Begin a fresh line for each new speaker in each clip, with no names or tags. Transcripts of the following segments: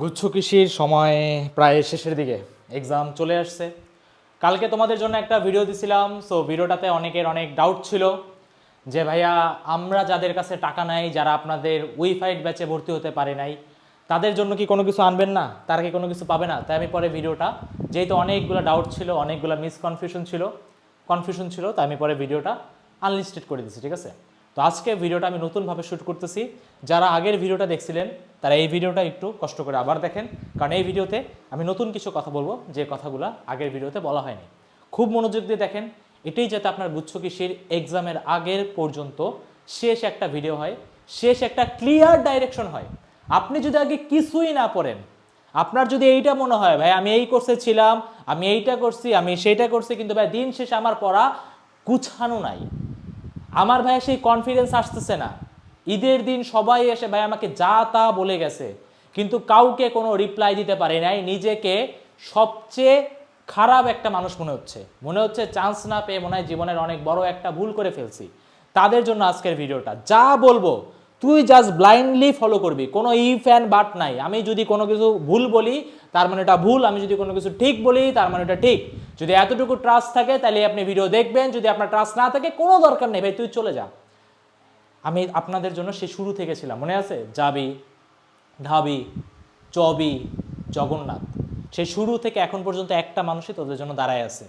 গুচ্ছ কৃষির সময় প্রায় শেষের দিকে। এক্সাম চলে আসছে। কালকে তোমাদের জন্য একটা ভিডিও দিছিলাম। সো ভিডিওটাতে অনেকের অনেক ডাউট ছিল যে, ভাইয়া, আমরা যাদের কাছে টাকা নাই, যারা আপনাদের উইফাইড ব্যাচে ভর্তি হতে পারে নাই, তাদের জন্য কি কোনো কিছু আনবেন না? তারা কি কোনো কিছু পাবে না? তাই আমি পরে ভিডিওটা যেহেতু অনেকগুলো ডাউট ছিল, অনেকগুলো মিসকনফিউশন ছিল কনফিউশন ছিল, তাই আমি পরে ভিডিওটা আনলিস্টেড করে দিচ্ছি ঠিক আছে? তো আজকে ভিডিওটা আমি নতুনভাবে শ্যুট করতেছি। যারা আগের ভিডিওটা দেখছিলেন, তারা এই ভিডিওটা একটু কষ্ট করে আবার দেখেন। কারণ এই ভিডিওতে আমি নতুন কিছু কথা বলব, যে কথাগুলো আগের ভিডিওতে বলা হয়নি। খুব মনোযোগ দিয়ে দেখেন, এটাই যাতে আপনার গুচ্ছ কৃষির এক্সামের আগের পর্যন্ত শেষ একটা ভিডিও হয়, শেষ একটা ক্লিয়ার ডাইরেকশন হয়। আপনি যদি আগে কিছুই না পড়েন, আপনার যদি এইটা মনে হয়, ভাই, আমি এই কোর্সে ছিলাম, আমি এইটা করছি, আমি সেইটা করছি, কিন্তু ভাই, দিন শেষে আমার পড়া গুছানো নাই। আমার ভাই সেই কনফিডেন্স আসতেছে না। ঈদের দিন সবাই এসে, ভাই, আমাকে যা তা বলে গেছে। কিন্তু কাউকে কোনো রিপ্লাই দিতে পারে নাই। নিজেকে সবচেয়ে খারাপ একটা মানুষ মনে হচ্ছে। মনে হচ্ছে চান্স না পেয়ে মনে হয় জীবনের অনেক বড় একটা ভুল করে ফেলছি। তাদের জন্য আজকের ভিডিওটা। যা বলব, তুই জাস্ট ব্লাইন্ডলি ফলো করবি। কোনো ইফ অ্যান্ড বাট নাই। আমি যদি কোনো কিছু ভুল বলি তার মানে এটা ভুল, আমি যদি কোনো কিছু ঠিক বলি, তার মানে এটা ঠিক। যদি এতটুকু ট্রাস্ট থাকে, তাহলে আপনি ভিডিও দেখবেন। যদি আপনার ট্রাস্ট না থাকে, কোনো দরকার নেই, ভাই, তুই চলে যা। আমি আপনাদের জন্য সে শুরু থেকে ছিলাম, মনে আছে? যাবি ঢাবি, চবি, জগন্নাথ। সেই শুরু থেকে এখন পর্যন্ত একটা মানুষই তোদের জন্য দাঁড়ায় আছে।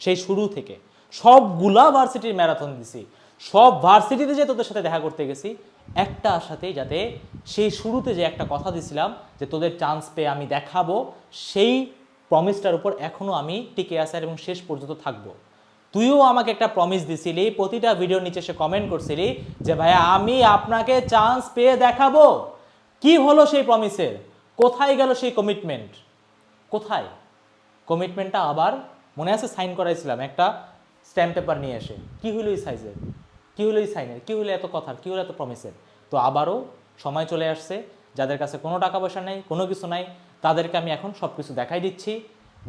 সেই শুরু থেকে। সবগুলা ভার্সিটির ম্যারাথন দিছি। সব ভার্সিটিতে যে তোদের সাথে দেখা করতে গেছি একটা আশাতেই যাতে সেই শুরুতে যে একটা কথা দিছিলাম যে তোদের চান্স পেয়ে আমি দেখাবো, সেই প্রমিসটার উপর এখনও আমি টিকে আসার এবং শেষ পর্যন্ত থাকব। তুইও আমাকে একটা প্রমিস দিছিলি, প্রতিটা ভিডিওর নিচে সে কমেন্ট করছিলি যে, ভাইয়া, আমি আপনাকে চান্স পেয়ে দেখাবো। কি হলো সেই প্রমিসের কোথায় গেল সেই কমিটমেন্ট কোথায়? কমিটমেন্টটা আবার মনে আছে? সাইন করাইছিলাম একটা স্ট্যাম্প পেপার নিয়ে এসে। কি হলো এই সাইজের কি হলো এই সাইনের কি হলো এত কথার? কি হলো এত প্রমিসের তো আবারও সময় চলে আসছে, যাদের কাছে কোনো টাকা পয়সা নেই, কোনো কিছু নাই, তাদেরকে আমি এখন সব কিছু দেখাই দিচ্ছি।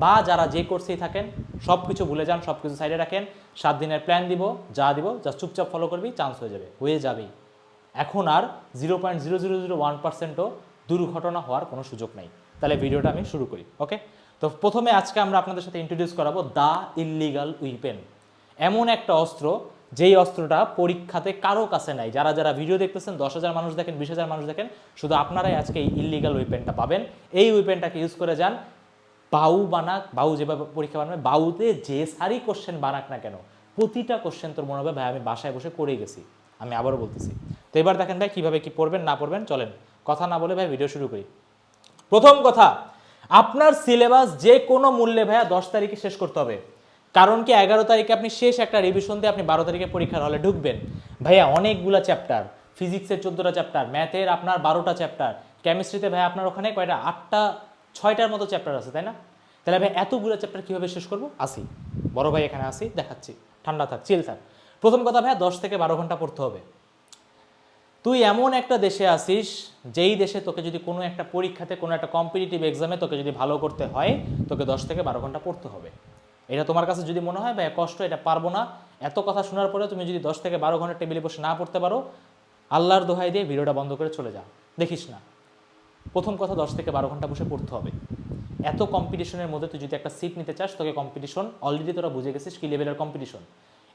বা যারা যে কোর্সেই থাকেন সব কিছু ভুলে যান সব কিছু সাইডে রাখেন, সাত দিনের প্ল্যান দিব, যা দিব যা চুপচাপ ফলো করবি চান্স হয়ে যাবে, হয়ে যাবেই। এখন আর zero point zero zero zero one পার্সেন্টও দুর্ঘটনা হওয়ার কোনো সুযোগ নাই। তাহলে ভিডিওটা আমি শুরু করি ওকে তো প্রথমে আজকে আমরা আপনাদের সাথে ইন্ট্রোডিউস করাবো দ্য ইল্লিগাল উইপেন। এমন একটা অস্ত্র যেই অস্ত্রটা পরীক্ষাতে কারও কাছে নাই। যারা যারা ভিডিও দেখতেছেন, দশ হাজার মানুষ দেখেন, বিশ হাজার মানুষ দেখেন, শুধু আপনারাই আজকে এই ইলিগাল উইপেনটা পাবেন। এই উইপেনটাকে ইউজ করে যান। বাউ বানাক, বাউ যেভাবে পরীক্ষা বানাবে, বাউতে যে সারি কোশ্চেন বানাক না কেন, প্রতিটা কোশ্চেন তোর মনে হবে, ভাই, আমি বাসায় বসে করে গেছি। আমি আবারও বলতেছি। তো এবার দেখেন ভাই, কীভাবে কি পড়বেন, না পড়বেন, চলেন। কথা না বলে ভাই ভিডিও শুরু করি। প্রথম কথা, আপনার সিলেবাস যে কোনো মূল্যে ভাইয়া দশ তারিখে শেষ করতে হবে। কারণ কি এগারো তারিখে আপনি শেষ একটা রিভিশন দিয়ে আপনি বারো তারিখে পরীক্ষার হলে ঢুকবেন। ভাইয়া, অনেকগুলো চ্যাপ্টার ফিজিক্সের চোদ্দোটা চ্যাপ্টার ম্যাথের আপনার বারোটা চ্যাপ্টার কেমিস্ট্রিতে ভাই আপনার ওখানে কয়টা? আটটা, ছয়টার মতো চ্যাপ্টার আছে, তাই না? তাহলে ভাই এতগুলো চ্যাপ্টার কীভাবে শেষ করব? আসি। বড় ভাই এখানে আসি, দেখাচ্ছি। ঠান্ডা থাক চিল থাক। প্রথম কথা ভাইয়া, দশ থেকে বারো ঘণ্টা পড়তে হবে। তুই এমন একটা দেশে আসিস, যেই দেশে তোকে যদি কোনো একটা পরীক্ষাতে কোনো একটা কম্পিটিটিভ এক্সামে তোকে যদি ভালো করতে হয়, তোকে দশ থেকে বারো ঘণ্টা পড়তে হবে। এটা তোমার কাছে যদি মনে হয় ভাই কষ্ট, এটা পারব না। এত কথা শোনার পরে তুমি যদি দশ থেকে বারো ঘণ্টা টেবিলে বসে না পড়তে পারো, আল্লাহর দোহাই দিয়ে ভিডিওটা বন্ধ করে চলে যা দেখিস না। প্রথম কথা, দশ থেকে বারো ঘণ্টা বসে পড়তে হবে। এত কম্পিটিশনের মধ্যে তুই যদি একটা সিট নিতে চাস, তোকে কম্পিটিশন অলরেডি তোরা বুঝে গেছিস কি লেভেলের কম্পিটিশন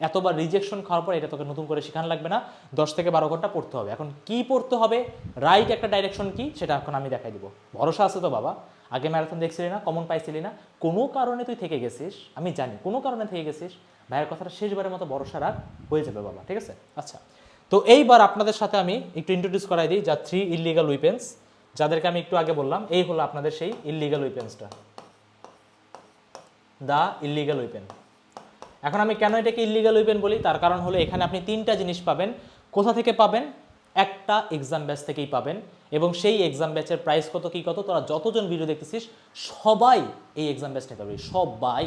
এতবার রিজেকশন খাওয়ার পর এটা তোকে নতুন করে শেখান লাগবে না। দশ থেকে বারো ঘণ্টা পড়তে হবে। এখন কি পড়তে হবে? রাইট একটা ডাইরেকশন কি? সেটা এখন আমি দেখাই দিব। ভরসা আছে তো বাবা। আগে ম্যারাথন দেখছিলি না কমন পাইছিলি না, কোনো কারণে তুই থেকে গেছিস, আমি জানি, কোনো কারণে থেকে গেছিস, ভাইয়ের কথাটা শেষবারের মতো ভরসা রাখ, হয়ে যাবে বাবা, ঠিক আছে? আচ্ছা তো এইবার আপনাদের সাথে আমি একটু ইন্ট্রোডিউস করাই দিই যা থ্রি ইলিগাল উইপেন্স যাদেরকে আমি একটু আগে বললাম, এই হলো আপনাদের সেই ইলিগাল উইপেন্সটা দ্য ইলিগাল উইপেন এখন আমি কেন এটাকে ইলিগাল উইপেন বলি? তার কারণ হলো এখানে আপনি তিনটা জিনিস পাবেন, কোথা থেকে পাবেন? একটা এক্সাম ব্যাচ থেকেই পাবেন এবং সেই এক্সাম ব্যাচের প্রাইস কত, কি কত, তোরা যতজন ভিডিও দেখতেছিস, সবাই এই এক্সাম ব্যাচটা নিতে পারবে, সবাই।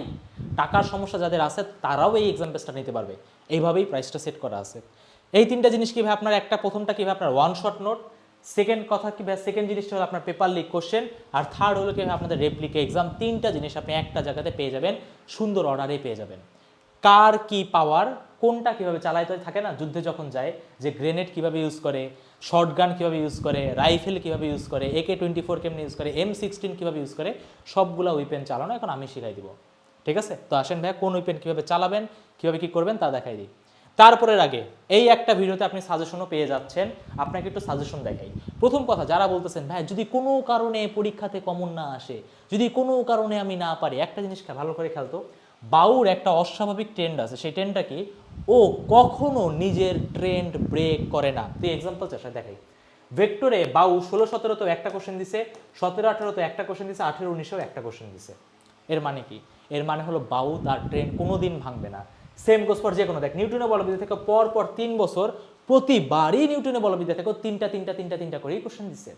টাকার সমস্যা যাদের আছে, তারাও এই এক্সাম ব্যাচটা নিতে পারবে। এইভাবেই প্রাইসটা সেট করা আছে। এই তিনটা জিনিস কীভাবে আপনার, একটা প্রথমটা কীভাবে আপনার ওয়ান শট নোট সেকেন্ড কথা কি সেকেন্ড জিনিসটা হলো আপনার পেপার লিক কোশ্চেন আর থার্ড হলো কি আপনাদের রেপ্লিকা এক্সাম তিনটা জিনিস আপনি একটা জায়গাতে পেয়ে যাবেন, সুন্দর অর্ডারে পেয়ে যাবেন। কার কি পাওয়ার, কোনটা কীভাবে চালাইতে থাকে না, যুদ্ধে যখন যায়, যে গ্রেনেড কীভাবে ইউজ করে শর্ট গান কীভাবে ইউজ করে রাইফেল কীভাবে ইউজ করে একে টোয়েন্টি ফোর কেমনি ইউজ করে এম সিক্সটিন কীভাবে ইউজ করে, সবগুলো উইপেন চালানো এখন আমি শিখাই দিব। ঠিক আছে? তো আসেন ভাইয়া, কোন উইপেন কীভাবে চালাবেন, কীভাবে কী করবেন তা দেখাই দিই। তারপরের আগে, এই একটা ভিডিওতে আপনি সাজেশনও পেয়ে যাচ্ছেন, আপনাকে একটু সাজেশন দেখাই। প্রথম কথা, যারা বলতেছেন, ভাই, যদি কোনো কারণে পরীক্ষাতে কমন না আসে, যদি কোনো কারণে আমি না পারি, একটা জিনিস ভালো করে খেলতো বাউর একটা অস্বাভাবিক ট্রেন্ড আছে। সেই ট্রেন্ডটা কি? ও কখনো নিজের ট্রেন্ড ব্রেক করে না। তুই এক্সাম্পল চাষা দেখাই। ভেক্টরে বাউ ষোলো সতেরোতে একটা কোশ্চেন দিছে, সতেরো আঠেরোতে একটা কোশ্চেন দিছে, আঠেরো, উনিশেও একটা কোশ্চেন দিছে। এর মানে কি? এর মানে হলো বাউ তার ট্রেন কোনোদিন ভাঙবে না। সেম গোস ফর যে কোনো দেখ, নিউটনের বলবিদ্যা থেকে পর পর তিন বছর প্রতিবারই নিউটনের বলবিদ্যা থেকে তিনটা তিনটা তিনটা তিনটা করেই কোশ্চেন দিছে।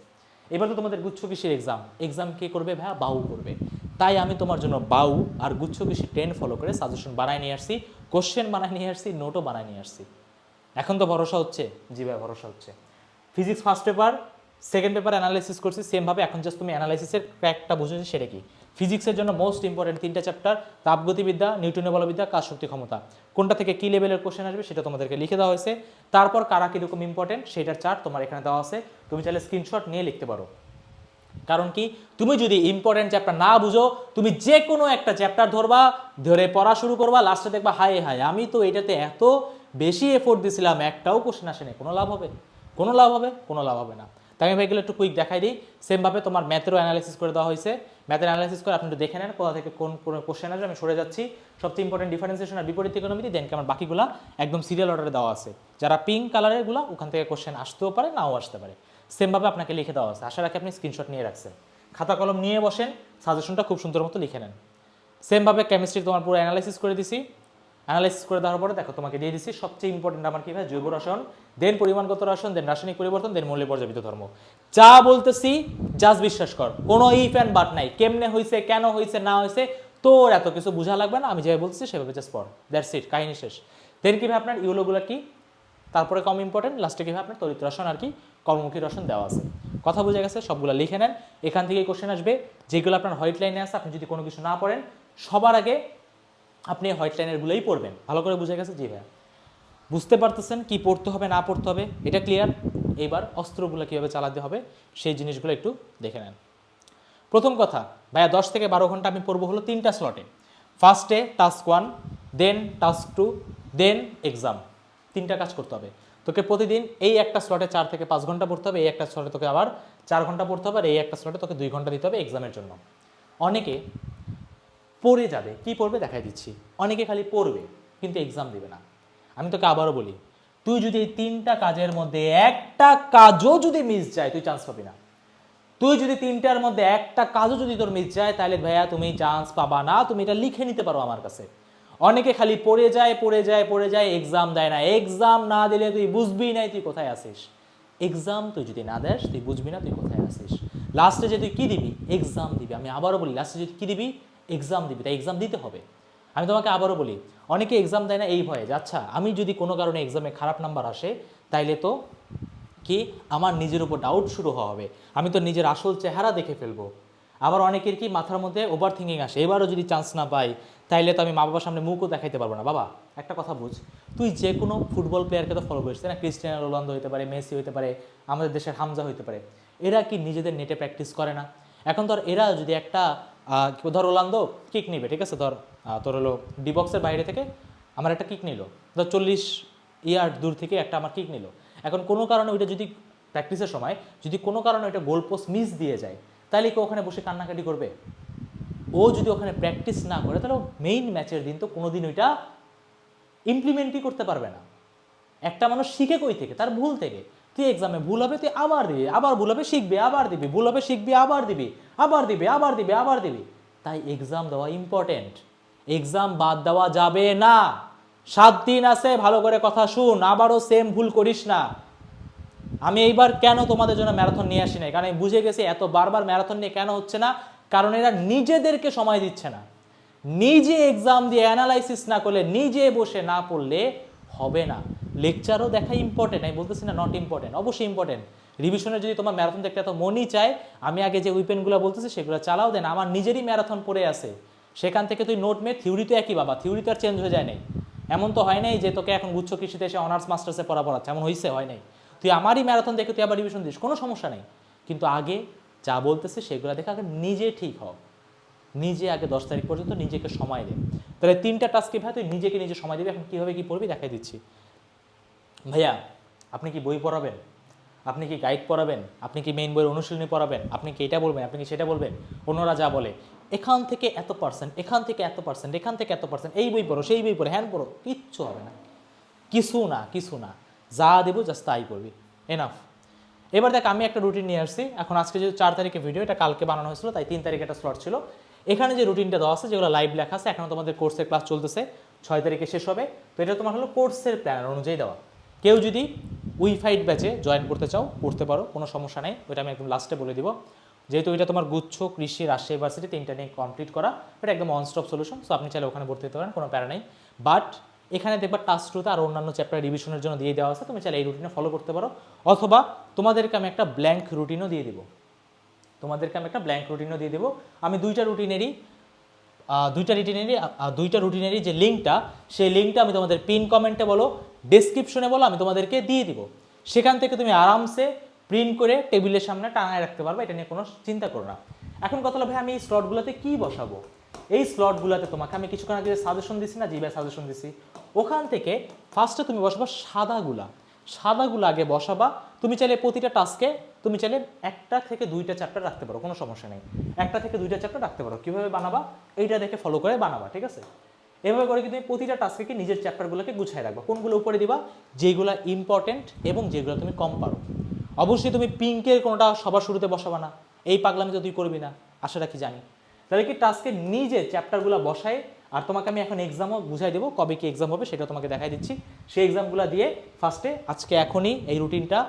এবার তো তোমাদের গুচ্ছ কৃষির এক্সাম এক্সাম কে করবে ভাইয়া? বাউ করবে। তাই আমি তোমার জন্য বাউ আর গুচ্ছ কৃষি ট্রেন ফলো করে সাজেশন বানায় নিয়ে আসছি কোশ্চেন বানায় নিয়ে আসছি নোটও বানায় নিয়ে আসছি। এখন তো ভরসা হচ্ছে। জি ভাই, ভরসা হচ্ছে। Physics first paper second paper analysis করছি সেমভাবে এখন জাস্ট তুমি অ্যানালাইসিসের ক্র্যাকটা বুঝেছ, সেটা কি? ফিজিক্সের জন্য মোস্ট ইম্পর্টেন্ট তিনটা চ্যাপ্টার তাপগতিবিদ্যা নিউটনের বলবিদ্যা, কাজ শক্তি ক্ষমতা। কোনটা থেকে কি লেভেলের কোশ্চেন আসবে সেটা তোমাদেরকে লিখে দেওয়া হয়েছে। তারপর কারা কীরকম ইম্পর্টেন্ট সেটার চার্ট তোমার এখানে দেওয়া আছে। তুমি চাইলে স্ক্রিনশট নিয়ে লিখতে পারো। কারণ কি? তুমি যদি ইম্পর্টেন্ট চ্যাপ্টার না বুঝো, তুমি যে কোনো একটা চ্যাপ্টার ধরবা, ধরে পড়া শুরু করবা লাস্টে দেখবা, হায় হায়, আমি তো এটাতে এত বেশি এফোর্ট দিছিলাম, একটাও কোশ্চেন আসেনি। কোনো লাভ হবে? কোনো লাভ হবে? কোনো লাভ হবে না। তাই আমি ভাইগুলো একটু কুইক দেখাই দিই। সেমভাবে তোমার ম্যাথেরও অ্যানালাইসিস করে দেওয়া হয়েছে। ম্যাথের অ্যানালাইসিস করে আপনি একটু দেখে নেন, কোথা থেকে কোন কোন কোশ্চেন আসবে, আমি সরে যাচ্ছি। সবচেয়ে ইম্পর্টেন্ট ডিফারেন্সিয়েশন আর বিপরীত ইকোনমিতে দেন আমার বাকিগুলো একদম সিরিয়াল অর্ডারে দেওয়া আছে। যারা পিঙ্ক কালারেরগুলা ওখান থেকে কোশ্চেন আসতেও পারে, নাও আসতে পারে। সেমভাবে আপনাকে লিখে দেওয়া আছে আশা রাখি আপনি স্ক্রিনশট নিয়ে রাখছেন। খাতা কলম নিয়ে বসেন সাজেশনটা খুব সুন্দর মতো লিখে নেন। সেমভাবে কেমিস্ট্রি তোমার পুরো অ্যানালাইসিস করে দিছি। অ্যানালাইসিস করে দেওয়ার পরে দেখো, তোমাকে দিয়ে দিছি সবচেয়ে ইম্পর্টেন্ট আমার কি জৈব রসায়ন দেন পরিমাণগত রসায়ন দেন রাসায়নিক পরিবর্তন দেন মৌলিক পর্যাপিত ধর্ম। যা বলতেছি জাস্ট বিশ্বাস কর, কোনো ইফ অ্যান্ড বাট নাই। কেমনে হয়েছে কেন হয়েছে না হয়েছে তোর এত কিছু বোঝা লাগবে না, আমি যেভাবে বলছি সেভাবে জাস্ট পড়। দ্যাটস ইট কাহিনী শেষ। দেন কি ভাই আপনার ইউলোগুলো কি? তারপরে কম ইম্পর্টেন্ট লাস্টে কীভাবে আপনার তরিত রসন আর কি? কর্মমুখী রসন দেওয়া আছে। কথা বুঝে গেছে, সবগুলো লিখে নেন। এখান থেকেই কোশ্চেন আসবে, যেগুলো আপনার হোয়াইট লাইনে আছে, আপনি যদি কোনো কিছু না পড়েন, সবার আগে আপনি হোয়াইট লাইনেরগুলোই পড়বেন। ভালো করে বুঝে গেছে? জি ভাইয়া। বুঝতে পারতেছেন কি পড়তে হবে, না পড়তে হবে? এটা ক্লিয়ার এবার অস্ত্রগুলো কীভাবে চালাতে হবে, সেই জিনিসগুলো একটু দেখে নেন। প্রথম কথা, ভাইয়া, দশ থেকে বারো ঘণ্টা আমি পড়ব হলো তিনটা স্লটে ফার্স্টে task one then task two then exam তিনটা কাজ করতে হবে। তোকে প্রতিদিন এই একটা স্লটে চার থেকে পাঁচ ঘণ্টা পড়তে হবে, এই একটা স্লটে তোকে আবার চার ঘণ্টা পড়তে হবে, আর এই একটা স্লটে তোকে দুই ঘণ্টা দিতে হবে এক্সামের জন্য। অনেকে পড়ে যাবে। কি পড়বে? দেখাই দিচ্ছি। অনেকে খালি পড়বে, কিন্তু এক্সাম দিবে না। আমি তোকে আবারও বলি, তুই যদি এই তিনটা কাজের মধ্যে একটা কাজও যদি মিস যায়, তুই চান্স পাবি না। তুই যদি তিনটার মধ্যে একটা কাজও যদি তোর মিস যায়, তাহলে ভাইয়া তুমি চান্স পাবা না। তুমি এটা লিখে নিতে পারো আমার কাছে। অনেকে খালি পড়ে যায় পড়ে যায় পড়ে যায় এক্সাম দেয় না। এক্সাম না দিলে তুই বুঝবি নাই তুই কোথায় আসিস এক্সাম তুই যদি না দেস, তুই বুঝবি না তুই কোথায় আসিস লাস্টে যে তুই কী দিবি? এক্সাম দিবি। আমি আবারও বলি লাস্টে যদি কী দিবি? এক্সাম দিবি। তাই এক্সাম দিতে হবে। আমি তোমাকে আবারও বলি, অনেকে এক্সাম দেয় না এই ভয়ে যে আচ্ছা আমি যদি কোনো কারণে এক্সামে খারাপ নাম্বার আসে, তাইলে তো কি আমার নিজের উপর ডাউট শুরু হওয়া হবে। আমি তো নিজের আসল চেহারা দেখে ফেলব। আবার অনেকের কি মাথার মধ্যে ওভার থিঙ্কিং আসে। এবারও যদি চান্স না পাই তাইলে তো আমি মা বাবার সামনে মুখও দেখাইতে পারব না। বাবা, একটা কথা বুঝ। তুই যে কোনো ফুটবল প্লেয়ারকে তো ফলো করিস না? ক্রিস্টিয়ানো রোনালদো হতে পারে, মেসি হতে পারে, আমাদের দেশের হামজা হতে পারে। এরা কি নিজেদের নেটে প্র্যাকটিস করে না? এখন ধর এরা যদি একটা ধর রোনালদো কিক নিবে, ঠিক আছে? ধর তোর হলো ডিবক্সের বাইরে থেকে আমার একটা কিক নিল। ধর চল্লিশ ইয়ার্ড দূর থেকে একটা আমার কিক নিল। এখন কোনো কারণে ওইটা যদি প্র্যাকটিসের সময়, যদি কোনো কারণে ওইটা গোল পোস্ট মিস দিয়ে যায় তাহলে কি ওখানে বসে কান্নাকাটি করবে? ও যদি ওখানে প্র্যাকটিস না করে, তাহলে মেইন ম্যাচের দিন তো কোনোদিন ওইটা ইমপ্লিমেন্টই করতে পারবে না। একটা মানুষ শিখে কই থেকে? তার ভুল থেকে। তুই এক্সামে ভুল হবে, তুই আবার দিবি, আবার ভুল হবে, শিখবি, আবার দিবি, ভুল হবে, শিখবি, আবার দিবি আবার দিবি আবার দিবি আবার দিবি। তাই এক্সাম দেওয়া ইম্পর্টেন্ট এক্সাম বাদ দেওয়া যাবে না। সাত দিন আছে, ভালো করে কথা শুন, আবারও সেম ভুল করিস না। আমি এইবার কেন তোমাদের জন্য ম্যারাথন নিয়ে আসি নাই? কারণ আমি বুঝে গেছি, এত বারবার ম্যারাথন নিয়ে কেন হচ্ছে না? কারণ এরা নিজেদেরকে সময় দিচ্ছে না। নিজে এক্সাম দিয়ে অ্যানালাইসিস না করলে, নিজে বসে না পড়লে হবে না। লেকচারও দেখা ইম্পর্টেন্ট আমি বলতেছি না নট ইম্পর্টেন্ট অবশ্যই ইম্পর্টেন্ট রিভিশনের যদি তোমার ম্যারাথন দেখতে এত মনই চায়, আমি আগে যে উইপেনগুলো বলতেছি সেগুলো চালাও দেন, আমার নিজেরই ম্যারাথন পড়ে আছে। সেখান থেকে তুই নোট মে থিওরি তো একই বাবা থিওরি তো আর চেঞ্জ হয়ে যায় নাই। এমন তো হয় নাই যে তোকে এখন গুচ্ছ কৃষিতে এসে অনার্স মাস্টার্সে পড়া পড়াচ্ছে, এমন হয়েছে হয় নাই। তুই আমারই ম্যারাথন দেখে তুই আবার রিভিশন দিস, কোনো সমস্যা নেই। কিন্তু আগে যা বলতেছে সেগুলো দেখে আগে নিজে ঠিক হও। নিজে আগে দশ তারিখ পর্যন্ত নিজেকে সময় দে। তাহলে তিনটা টাস্কে ভাই তুই নিজেকে নিজে সময় দিবি, এখন কীভাবে কী পড়বি দেখাই দিচ্ছি। ভাইয়া, আপনি কি বই পড়াবেন? আপনি কি গাইড পড়াবেন? আপনি কি মেইন বইয়ের অনুশীলনী পড়াবেন? আপনি কি এটা বলবেন? আপনি কি সেটা বলবেন? অন্যরা যা বলে। এখান থেকে এত পার্সেন্ট এখান থেকে এত পার্সেন্ট এখান থেকে এত পার্সেন্ট এই বই পড়ো, সেই বই পড়ো, হ্যান পড়ো, কিচ্ছু হবে না। কিছু না কিছু না। যা দেবো জাস্ট তাই করবি। এনাফ এবার দেখ, আমি একটা রুটিন নিয়ে আসছি। এখন আজকে যে চার তারিখে ভিডিও এটা কালকে বানানো হয়েছিল, তাই তিন তারিখে একটা স্লট ছিল। এখানে যে রুটিনটা দেওয়া আছে, যেগুলো লাইভ লেখা আছে এখনও তোমাদের কোর্সের ক্লাস চলতেছে, ছয় তারিখে শেষ হবে। তো এটা তোমার হলো কোর্সের প্ল্যান অনুযায়ী দেওয়া। কেউ যদি উইফাইড ব্যাচে জয়েন করতে চাও করতে পারো, কোনো সমস্যা নেই। ওইটা আমি একদম লাস্টে বলে দিব। যেহেতু এটা তোমার গুচ্ছ, কৃষি, রাজশাহী ইউনিভার্সিটি তিনটা নিয়ে কমপ্লিট করা, এটা একদম অন স্টপ সলিউশন সো আপনি চাইলে ওখানে ভর্তি হতে পারেন, কোনো প্যারা নেই। বাট এখানে দেখবা টাস্ক টুতে আর অন্যান্য চ্যাপ্টার রিভিশনের জন্য দিয়ে দেওয়া আছে। তুমি চাইলে এই রুটিনে ফলো করতে পারো। অথবা তোমাদেরকে আমি একটা ব্ল্যাঙ্ক রুটিনও দিয়ে দিব। তোমাদেরকে আমি একটা ব্ল্যাঙ্ক রুটিনও দিয়ে দেবো। আমি দুইটা রুটিনেরই দুইটা রুটিনেরই দুইটা রুটিনেরই যে লিঙ্কটা সেই লিঙ্কটা আমি তোমাদের পিন কমেন্টে বলো ডেসক্রিপশনে বলো, আমি তোমাদেরকে দিয়ে দিব। সেখান থেকে তুমি আরামসে প্রিন্ট করে টেবিলের সামনে টাঙায় রাখতে পারবে, এটা নিয়ে কোনো চিন্তা করো না। এখন কথা হলো, ভাই, আমি এই স্লটগুলোতে কী বসাবো? এই স্লটগুলোতে তোমাকে আমি কিছুক্ষণ আগে সাজেশন দিছি না? জিবাই সাজেশন দিছি। ওখান থেকে ফার্স্টে তুমি বসাবা সাদাগুলা সাদাগুলো আগে বসাবা। তুমি চাইলে প্রতিটা টাস্কে তুমি চাইলে একটা থেকে দুইটা চ্যাপ্টার রাখতে পারো, কোনো সমস্যা নেই। একটা থেকে দুইটা চ্যাপ্টার রাখতে পারো। কীভাবে বানাবা? এইটা দেখে ফলো করে বানাবা, ঠিক আছে? এভাবে করে কিন্তু প্রতিটা টাস্কে নিজের চ্যাপ্টারগুলোকে গুছায় রাখবা। কোনগুলো উপরে দিবা? যেগুলো ইম্পর্টেন্ট এবং যেগুলো তুমি কম পারো। অবশ্যই তুমি পিঙ্কের কোনোটা সবার শুরুতে বসাবা না। এই পাগলামি তো তুই করবি না। আশা রাখি জানি। তাহলে কি টাস্কে নিজে চ্যাপ্টারগুলো বসায় আর তোমাকে আমি এখন এক্সামও বুঝাই দেবো, কবে কি এক্সাম হবে সেটা তোমাকে দেখাই দিচ্ছি। সেই এক্সামগুলো দিয়ে ফার্স্টে আজকে এখনই এই রুটিনটা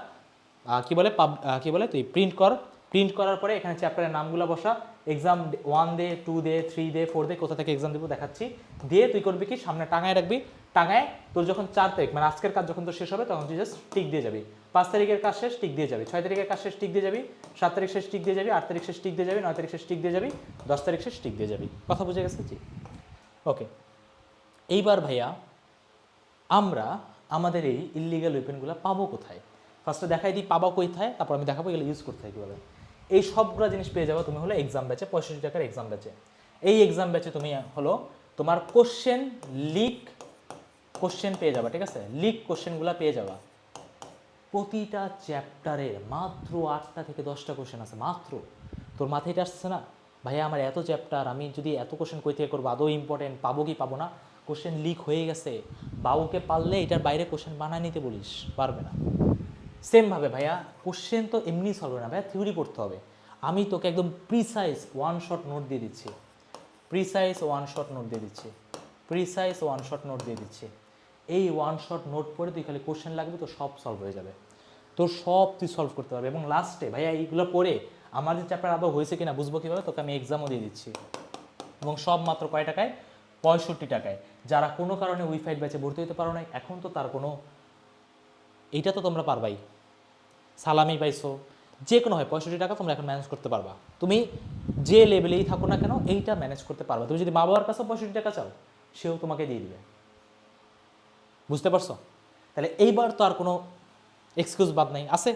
কি বলে পাব কি বলে, তুই প্রিন্ট কর। প্রিন্ট করার পরে এখানে চ্যাপ্টারের নামগুলো বসা। Exam one day two day three day four day কোথা থেকে এক্সাম দেবো দেখাচ্ছি। দিয়ে তুই করবি কি, সামনে টাঙায় রাখবি। টাঙায় তোর যখন চার তারিখ মানে আজকের কাজ যখন তোর শেষ হবে, তখন তুই জাস্ট টিক দিয়ে যাবি। পাঁচ তারিখের কাজ শেষ টিক দিয়ে যাবি। ছয় তারিখের কাজ শেষ টিক দিয়ে যাবি। সাত তারিখ শেষ টিক দিয়ে যাবি। আট তারিখ শেষ টিক দিয়ে যাবি। নয় তারিখ শেষ টিক দিয়ে যাবি। দশ তারিখ শেষ টিক দিয়ে যাবি। কথা বুঝে গেছে ওকে এইবার ভাইয়া, আমরা আমাদের এই ইলিগাল ওয়েপেনগুলো পাবো কোথায়? ফার্স্টে দেখাই দিই, পাবো কোথায়, তারপর আমি দেখাবো এগুলো ইউজ করতে হয় কীভাবে। এই সবগুলো জিনিস পেয়ে যাব তুমি হলো এক্সাম ব্যাচে পঁয়ষট্টি টাকার এক্সাম ব্যাচে এই এক্সাম ব্যাচে তুমি হলো তোমার কোশ্চেন লিক কোশ্চেন পেয়ে যাবা, ঠিক আছে? লিক কোশ্চেনগুলো পেয়ে যাবা। প্রতিটা চ্যাপ্টারের মাত্র আটটা থেকে দশটা কোশ্চেন আছে, মাত্র। তোর মাথায় এটা আসছে না? ভাইয়া, আমার এত চ্যাপ্টার আমি যদি এত কোশ্চেন কই থেকে করব, আদৌ ইম্পর্টেন্ট পাবো কি পাবো না? কোশ্চেন লিক হয়ে গেছে। বাবুকে পারলে এটার বাইরে কোশ্চেন বানায় নিতে বলিস, পারবে না। সেমভাবে ভাইয়া কোশ্চেন তো এমনি সলভ না। ভাইয়া থিওরি পড়তে হবে। আমি তোকে একদম প্রিসাইজ ওয়ান শট নোট দিয়ে দিচ্ছি। প্রিসাইজ ওয়ান শট নোট দিয়ে দিচ্ছি। প্রিসাইজ ওয়ান শট নোট দিয়ে দিচ্ছি। এই ওয়ান শট নোট পড়ে তুই খালি কোশ্চেন লাগবে তো সব সলভ হয়ে যাবে। তোর সব তুই সলভ করতে পারবে। এবং লাস্টে ভাইয়া, এইগুলো পড়ে আমার যে চ্যাপ্টার আদৌ হয়েছে কিনা বুঝব কীভাবে? তোকে আমি এক্সামও দিয়ে দিচ্ছি। এবং সব মাত্র কয় টাকায়? পঁয়ষট্টি টাকায়। যারা কোনো কারণে উইফাইড ব্যাচে ভর্তি হতে পারো নাই, এখন তো তার কোনো এইটা তো তোমরা পারবাই। সালামি পাইছো। যে কোনো হয়, পঁয়ষট্টি টাকা তোমরা এখন ম্যানেজ করতে পারবা। তুমি যে লেভেলেই থাকো না কেন, এইটা ম্যানেজ করতে পারবা। তুমি যদি মা বাবার কাছে পঁয়ষট্টি টাকা চাও, সেও তোমাকে দিয়ে দিবে। বুঝতে পারছ? তাহলে এইবার তো আর কোনো এক্সকিউজ বাদ নাই। আছে?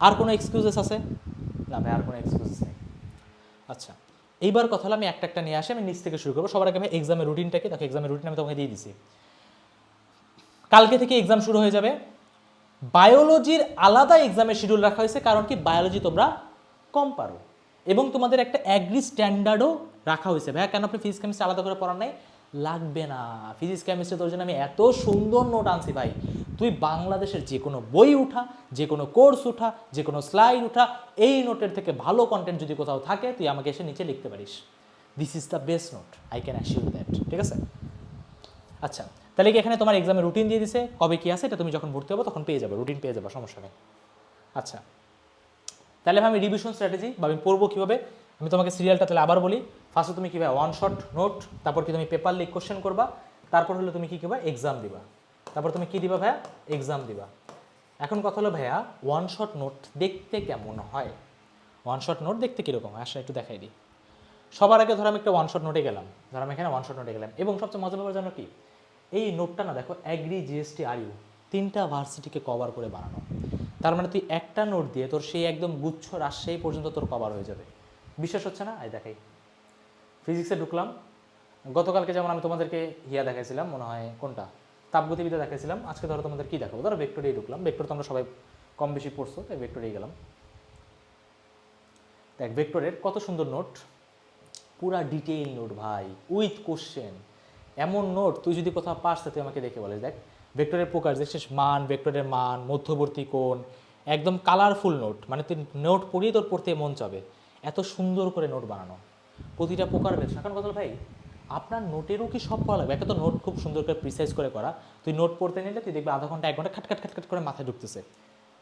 আর কোনো এক্সকিউজেস আছে? না আর কোনো এক্সকিউজেস নেই। আচ্ছা এইবার কথা হলো আমি একটা একটা নিয়ে আসি, আমি নিচ থেকে শুরু করব। সবার আগে আমি এক্সামের রুটিনটাকে তাকে এক্সামের রুটিন আমি তোমাকে দিয়ে দিছি। কালকে থেকে এক্সাম শুরু হয়ে যাবে। বায়োলজির আলাদা এক্সামের শিডিউল রাখা হয়েছে, কারণ কি? বায়োলজি তোমরা কম পারো। এবং তোমাদের একটা অ্যাগ্রি স্ট্যান্ডার্ডও রাখা হয়েছে। ভাইয়া, কেন আপনি ফিজিক্স কেমিস্ট্রি আলাদা করে পড়ার নাই? লাগবে না। ফিজিক্স কেমিস্ট্রি তোর জন্য আমি এত সুন্দর নোট আনছি ভাই। তুই বাংলাদেশের যে কোনো বই উঠা, যে কোনো কোর্স উঠা, যে কোনো স্লাইড উঠা, এই নোটের থেকে ভালো কন্টেন্ট যদি কোথাও থাকে, তুই আমাকে এসে নিচে লিখতে পারিস। This is the best note I can assure that ঠিক আছে? আচ্ছা তাহলে কি এখানে তোমার এক্সামে রুটিন দিয়ে দিছে? কবে কি আছে? এটা তুমি যখন ভর্তি হবে তখন পেয়ে যাবে রুটিন পেয়ে যাবে, সমস্যা নেই। আচ্ছা তাহলে আমি রিভিশন স্ট্র্যাটেজি বা আমি পড়ব কীভাবে? আমি তোমাকে সিরিয়ালটা তাহলে আবার বলি। ফার্স্টে তুমি কীভাবে ওয়ান শট নোট তারপর কি তুমি পেপার লিক কোশ্চেন করবা, তারপর হলো তুমি কী করবা এক্সাম দিবা। তারপর তুমি কী দিবা ভাইয়া এক্সাম দিবা। এখন কথা হলো ভাইয়া ওয়ান শট নোট দেখতে কেমন হয়? ওয়ান শট নোট দেখতে কীরকম? হয় আসলে একটু দেখাই দিই। সবার আগে ধর আমি একটা ওয়ান শট নোটে গেলাম। ধর আমি এখানে ওয়ান শট নোটে গেলাম। এবং সবচেয়ে মজার ব্যাপার জানো কি? এই নোটটা না দেখো অ্যাগ্রি জিএসটি আর ইউ তিনটা ভার্সিটিকে কভার করে বানানো। তার মানে তুই একটা নোট দিয়ে তোর সেই একদম গুচ্ছ রাজশাহী পর্যন্ত তোর কভার হয়ে যাবে। বিশ্বাস হচ্ছে না? এই দেখাই। ফিজিক্সে ঢুকলাম। গতকালকে যেমন আমি তোমাদেরকে হিয়া দেখাইছিলাম, মনে হয় কোনটা? তাপগতিবিদ্যা দেখাইছিলাম। আজকে ধরো তোমাদের কি দেখাবো? ধরো ভেক্টরেই ঢুকলাম। ভেক্টর তোমরা সবাই কম বেশি পড়ছো, তাই ভেক্টরেই গেলাম। দেখ ভেক্টরের কত সুন্দর নোট পুরা ডিটেইল নোট ভাই উইথ কোশ্চেন এমন নোট তুই যদি কোথাও পাস তা তুই আমাকে দেখে বলিস। দেখ ভেক্টরের প্রকার, যে শেষ মান ভেক্টরের মান, মধ্যবর্তী কোণ, একদম কালারফুল নোট মানে তুই নোট পড়িয়ে তোর পড়তে মন চাবে। এত সুন্দর করে নোট বানানো। প্রতিটা প্রকার বেশ এখন কথা ভাই, আপনার নোটেরও কি সব পড়া লাগবে? একটা তো নোট খুব সুন্দর করে প্রিসাইজ করে করা। তুই নোট পড়তে নিলে তুই দেখবি আধা ঘণ্টা, এক ঘণ্টা খাট খাট খাট করে মাথায় ঢুকতেছে।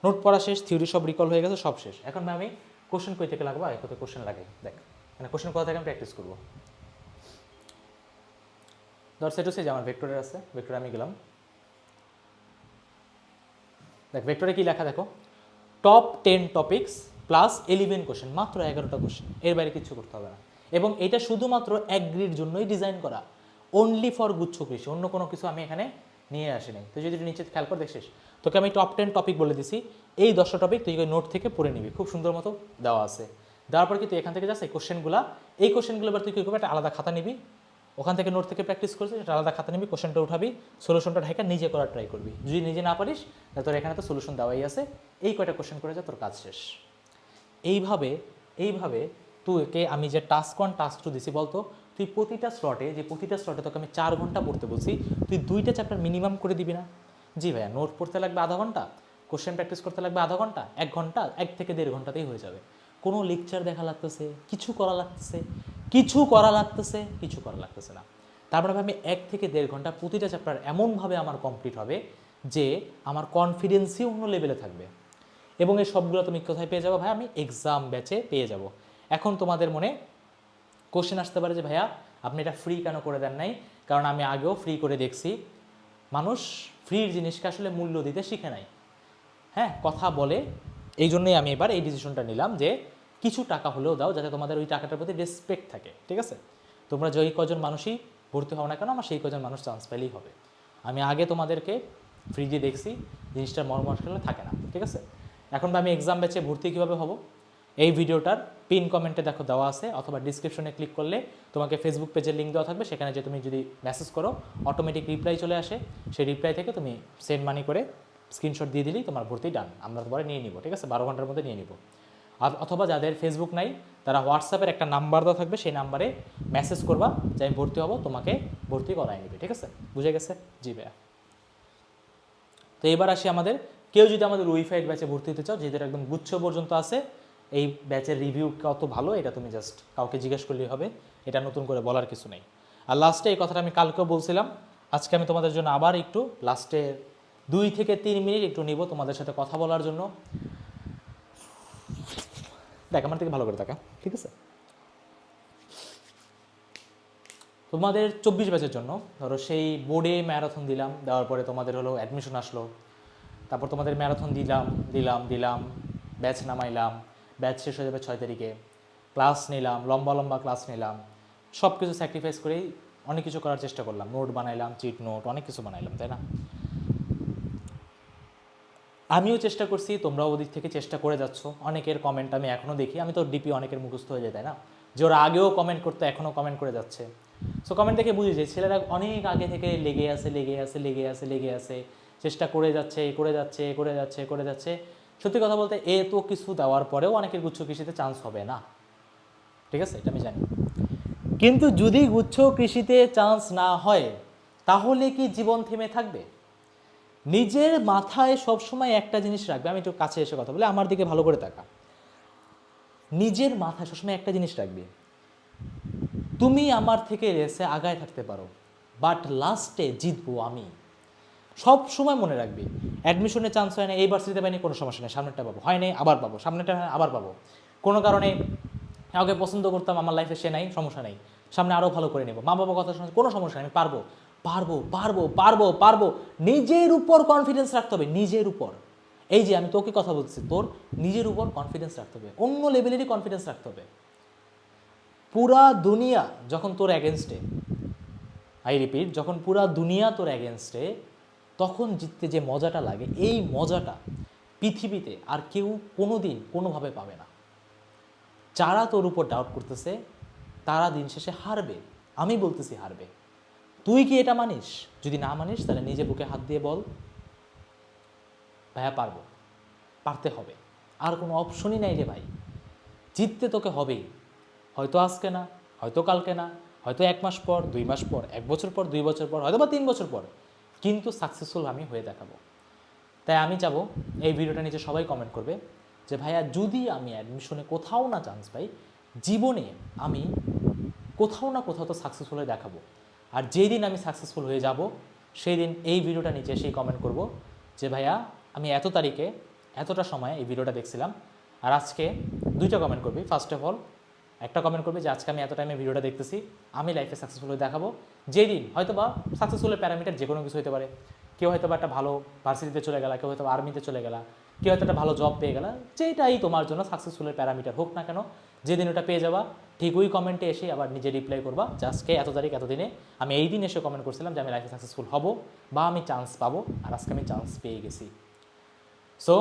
নোট পড়া শেষ থিওরি সব রিকল হয়ে গেছে, সব শেষ। এখন আমি কোশ্চেন কই থেকে লাগবো? কোথায় কোশ্চেন লাগে। দেখ মানে কোশ্চেন কোথা থেকে আমি প্র্যাকটিস করব? ধর সেটু সে আমার ভেক্টরের আছে। ভেক্টরে আমি গেলাম। দেখ ভেক্টরে কি লেখা দেখো? Top ten topics plus eleven question মাত্র এগারোটা কোশ্চেন এর বাইরে কিছু করতে হবে না। এবং এটা শুধুমাত্র এক গ্রিড জন্যই ডিজাইন করা। অনলি ফর গুচ্ছ কৃষি, অন্য কোনো কিছু আমি এখানে নিয়ে আসিনি। তুই যদি নিচে খেয়াল করে দেখছিস তোকে আমি টপ টেন টপিক বলে দিছি। এই দশটা টপিক তুই নোট থেকে পড়ে নিবি। খুব সুন্দর মতো দেওয়া আছে। দেওয়ার পর কি তুই এখান থেকে যাস, এই কোশ্চেনগুলো এই কোশ্চেনগুলো এবার তুই কী করবি, একটা আলাদা খাতা নিবি। ওখান থেকে নোট থেকে প্র্যাকটিস করছিস, একটা আলাদা খাতা নিবি কোশ্চেনটা উঠাবি সলিউশনটা ঢাকা নিজে করার ট্রাই করবি। যদি নিজে না পারিস, তাহলে তোর এখানে তো সলিউশন দেওয়াই আছে। এই কয়টা কোশ্চেন করে যা তোর কাজ শেষ। এইভাবে এইভাবে তুইকে আমি যে টাস্ক ওয়ান টাস্ক টু দিছি বলতো, তুই প্রতিটা স্লটে যে প্রতিটা স্লটে তোকে আমি চার ঘণ্টা পড়তে বলছি, তুই দুইটা চ্যাপ্টার মিনিমাম করে দিবি না। জি ভাইয়া নোট পড়তে লাগবে আধা ঘণ্টা কোশ্চেন প্র্যাকটিস করতে লাগবে আধা ঘণ্টা, এক ঘণ্টা, এক থেকে দেড় ঘন্টাতেই হয়ে যাবে। কোনো লেকচার দেখা লাগতেছে, কিছু করা লাগতেছে, কিছু করা লাগতেছে, কিছু করা লাগতেছে না। তারপরে আমি এক থেকে দেড় ঘণ্টা প্রতিটা চ্যাপ্টার এমনভাবে আমার কমপ্লিট হবে যে আমার কনফিডেন্সই অন্য লেভেলে থাকবে। এবং এই সবগুলো তুমি কোথায় পেয়ে যাব? ভাই আমি এক্সাম ব্যাচে পেয়ে যাব। এখন তোমাদের মনে কোশ্চেন আসতে পারে যে, ভাইয়া, আপনি এটা ফ্রি কেন করে দেন নাই? কারণ আমি আগেও ফ্রি করে দেখছি। মানুষ ফ্রির জিনিসকে আসলে মূল্য দিতে শিখে নাই। হ্যাঁ কথা বলে। এই জন্যই আমি এবার এই ডিসিশনটা নিলাম যে, কিছু টাকা হলেও দাও যাতে তোমাদের ওই টাকাটার প্রতি রেসপেক্ট থাকে, ঠিক আছে? তোমরা যেই কজন মানুষই ভর্তি হও না কেন, আমার সেই কজন মানুষ চান্স পেলেই হবে। আমি আগে তোমাদেরকে ফ্রি দিয়ে দেখছি, জিনিসটার মর্ম থাকে না, ঠিক আছে? এখন বা আমি এক্সাম ব্যাচে ভর্তি কীভাবে হব? এই ভিডিওটার পিন কমেন্টে দেখো দেওয়া আছে, অথবা ডিসক্রিপশনে ক্লিক করলে তোমাকে ফেসবুক পেজের লিঙ্ক দেওয়া থাকবে, সেখানে যে তুমি যদি মেসেজ করো অটোমেটিক রিপ্লাই চলে আসে। সেই রিপ্লাই থেকে তুমি সেন্ড মানি করে স্ক্রিনশট দিয়ে দিলেই তোমার ভর্তি ডান আমরা তোমার নিয়ে নিব, ঠিক আছে? বারো ঘণ্টার মধ্যে নিয়ে নিব। আর অথবা যাদের ফেসবুক নাই, তারা হোয়াটসঅ্যাপের একটা নাম্বার দেওয়া থাকবে, সেই নাম্বারে মেসেজ করবা যে আমি ভর্তি হব, তোমাকে ভর্তি করাই নিবে, ঠিক আছে? বুঝে গেছে? জি ভাইয়া। তো এবার আসি আমাদের কেউ যদি আমাদের উইফাইড ব্যাচে ভর্তি হতে চাও, যেদের একদম গুচ্ছ পর্যন্ত আছে, এই ব্যাচের রিভিউ কত ভালো, এটা তুমি জাস্ট কাউকে জিজ্ঞেস করলেই হবে। এটা নতুন করে বলার কিছু নেই। আর লাস্টে এই কথাটা আমি কালকেও বলছিলাম, আজকে আমি তোমাদের জন্য আবার একটু লাস্টে দুই থেকে তিন মিনিট একটু নিব তোমাদের সাথে কথা বলার জন্য। দেখ, আমার থেকে ভালো করে থাকা ঠিক আছে? তোমাদের চব্বিশ ব্যাচের জন্য, ধরো সেই বোর্ডে ম্যারাথন দিলাম, দেওয়ার পরে তোমাদের হলো অ্যাডমিশন আসলো। তারপর তোমাদের ম্যারাথন দিলাম দিলাম দিলাম ব্যাচ নামাইলাম ব্যাচ শেষ হয়ে যাবে ছয় তারিখে। ক্লাস নিলাম, লম্বা লম্বা ক্লাস নিলাম। সব কিছু স্যাক্রিফাইস করেই অনেক কিছু করার চেষ্টা করলাম। নোট বানাইলাম চিট নোট অনেক কিছু বানাইলাম, তাই না? আমিও চেষ্টা করছি, তোমরাও ওদিক থেকে চেষ্টা করে যাচ্ছ। অনেকের কমেন্ট আমি এখনও দেখি, আমি তো ডিপি অনেকের মুখস্থ হয়ে যায়, তাই না? যে ওরা আগেও কমেন্ট করতো এখনও কমেন্ট করে যাচ্ছে। সো কমেন্ট দেখে বুঝি যে ছেলেরা অনেক আগে থেকে লেগে আছে লেগে আছে লেগে আছে লেগে আছে। চেষ্টা করে যাচ্ছে, এ করে যাচ্ছে, এ করে যাচ্ছে, এ করে যাচ্ছে। সত্যি কথা বলতে, এ তো কিছু দেওয়ার পরেও অনেকের গুচ্ছ কৃষিতে চান্স হবে না। ঠিক আছে? এটা আমি জানি। কিন্তু যদি গুচ্ছ কৃষিতে চান্স না হয়, তাহলে কি জীবন থেমে থাকবে? নিজের মাথায় সবসময় একটা জিনিস রাখবে। আমি একটু কাছে এসে কথা বলি, আমার দিকে ভালো করে তাকা নিজের মাথায় সবসময় একটা জিনিস রাখবে। তুমি আমার থেকে রেসে আগায় থাকতে পারো বাট লাস্টে জিতবো আমি। সব সময় মনে রাখবি। অ্যাডমিশনে চান্স হয় না, এই ভার্সিটিতে পাইনি, কোনো সমস্যা নেই। সামনেরটা পাবো। হয় নাই, আবার পাবো। সামনেটা আবার পাবো। কোনো কারণে কাউকে পছন্দ করতাম, আমার লাইফে সে নাই, সমস্যা নেই। সামনে আরও ভালো করে নেব। মা বাবা কথা শুনে কোনো সমস্যা নেই, আমি পারব। পারব পারব পারব পারব। নিজের উপর কনফিডেন্স রাখতে হবে, নিজের উপর। এই যে আমি তোকে কথা বলছি, তোর নিজের উপর কনফিডেন্স রাখতে হবে। অন্য লেভেলেরই কনফিডেন্স রাখতে হবে। পুরা দুনিয়া যখন তোর অ্যাগেনস্টে আই রিপিট যখন পুরা দুনিয়া তোর অ্যাগেনস্টে তখন জিততে যে মজাটা লাগে, এই মজাটা পৃথিবীতে আর কেউ কোনো দিন কোনোভাবে পাবে না। যারা তোর উপর ডাউট করতেছে, তারা দিন শেষে হারবে। আমি বলতেছি হারবে। তুই কি এটা মানিস? যদি না মানিস, তাহলে নিজে বুকে হাত দিয়ে বল। ভাইয়া, পারব। পারতে হবে। আর কোনো অপশনই নাই রে ভাই। জিততে তোকে হবেই। হয়তো আজকে না, হয়তো কালকে না, হয়তো এক মাস পর, দুই মাস পর, এক বছর পর, দুই বছর পর হয়তো বা তিন বছর পর। কিন্তু সাকসেসফুল আমি হয়ে দেখাবো। তাই আমি যাব, এই ভিডিওটা নিচে সবাই কমেন্ট করবে যে, ভাইয়া, যদি আমি অ্যাডমিশনে কোথাও না চান্স পাই, জীবনে আমি কোথাও না কোথাও তো সাকসেসফুল হয়ে দেখাবো। আর যেই দিন আমি সাকসেসফুল হয়ে যাব সেই দিন এই ভিডিওটা নিচে এসেই কমেন্ট করব যে, ভাইয়া, আমি এত তারিখে এতটা সময় এই ভিডিওটা দেখছিলাম। আর আজকে দুইটা কমেন্ট করবি। ফার্স্ট অফ অল একটা কমেন্ট করবে যে, আজকে আমি এত টাইমে ভিডিওটা দেখতেছি, আমি লাইফে সাকসেসফুল হয়ে দেখাবো। যেদিন হয়তো বা সাকসেসফুলের প্যারামিটার যে কোনো কিছু হতে পারে। কেউ হয়তো বা একটা ভালো ভার্সিটিতে চলে গেলা, কেউ হয়তো আর্মিতে চলে গেলা, কেউ হয়তো একটা ভালো জব পেয়ে গেলা, যেটাই তোমার জন্য সাকসেসফুলের প্যারামিটার হোক না কেন, যেদিন ওটা পেয়ে যাবা, ঠিক ওই কমেন্টে এসে আবার নিজে রিপ্লাই করবা আজকে এত তারিখ, এত দিনে আমি এই দিন এসে কমেন্ট করছিলাম যে, আমি লাইফে সাকসেসফুল হব বা আমি চান্স পাবো আর আজকে আমি চান্স পেয়ে গেছি। So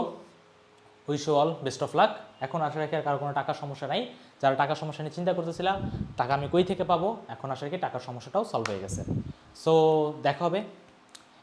wish all best of luck এখন আশা রাখি আর কারও কোনো টাকার সমস্যা নাই। যারা টাকার সমস্যা নিয়ে চিন্তা করতেছিলাম টাকা আমি কই থেকে পাবো? এখন আসলে কি টাকার সমস্যাটাও সলভ হয়ে গেছে। সো দেখা হবে।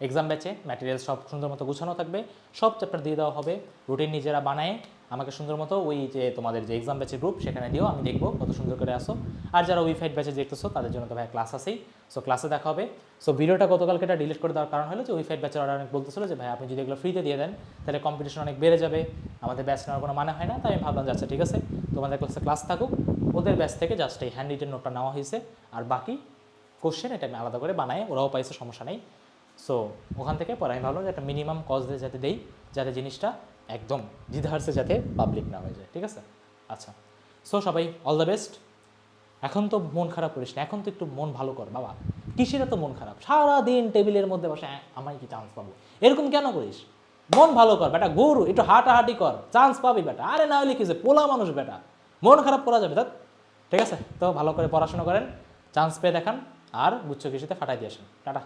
এক্সাম ব্যাচে ম্যাটেরিয়াল সব সুন্দর মতো গুছানো থাকবে। সব চ্যাপ্টার দিয়ে দেওয়া হবে। রুটিন নিজেরা বানায় আমাকে সুন্দর মতো ওই যে তোমাদের যে এক্সাম ব্যাচের গ্রুপ সেখানে দিও, আমি দেখব কত সুন্দর করে আসো আর যারা উইফাইট ব্যাচে দেখতেছো, তাদের জন্য তো ভাই ক্লাস আছেই। সো ক্লাসে দেখা হবে। সো ভিডিওটা গতকালকে এটা ডিলিট করে দেওয়ার কারণ হলো যে উইফাইট ব্যাচের অর্ডার অনেক বলতেছিল যে, ভাই, আপনি যদি এগুলো ফ্রিতে দিয়ে দেন, তাহলে কম্পিটিশন অনেক বেড়ে যাবে। আমাদের ব্যাচ নেওয়ার কোনো মানে হয় না। তাই আমি ভাবলাম যে আচ্ছা ঠিক আছে। তোমাদের ক্লাসে ক্লাস থাকুক। ওদের ব্যাচ থেকে জাস্ট এই হ্যান্ড রিটেন নোটটা নেওয়া হয়েছে। আর বাকি কোশ্চেন এটা আমি আলাদা করে বানাই ওরাও পাইছে, সমস্যা নেই। সো ওখান থেকে পরে আমি ভাবলাম যে একটা মিনিমাম কজ দিয়ে যাতে দেই যাতে জিনিসটা একদম দ্বিধার্সে যাতে পাবলিক না হয়ে যায় ঠিক আছে? আচ্ছা সো সবাই অল দ্য বেস্ট এখন তো মন খারাপ করিস না এখন তো একটু মন ভালো কর বাবা। কিসের তো মন খারাপ সারাদিন টেবিলের মধ্যে বসে "হ্যাঁ, আমি কি চান্স পাবো। এরকম কেন করিস? মন ভালো কর বেটা গরু একটু হাঁটাহাঁটি কর চান্স পাবি বেটা। আরে না হলে কিসে পোলা মানুষ বেটা। মন খারাপ করা যাবে তা ঠিক আছে? তো ভালো করে পড়াশোনা করেন চান্স পেয়ে দেখান আর গুচ্ছ কৃষিতে ফাটাই দিয়ে আসেন। টাটা।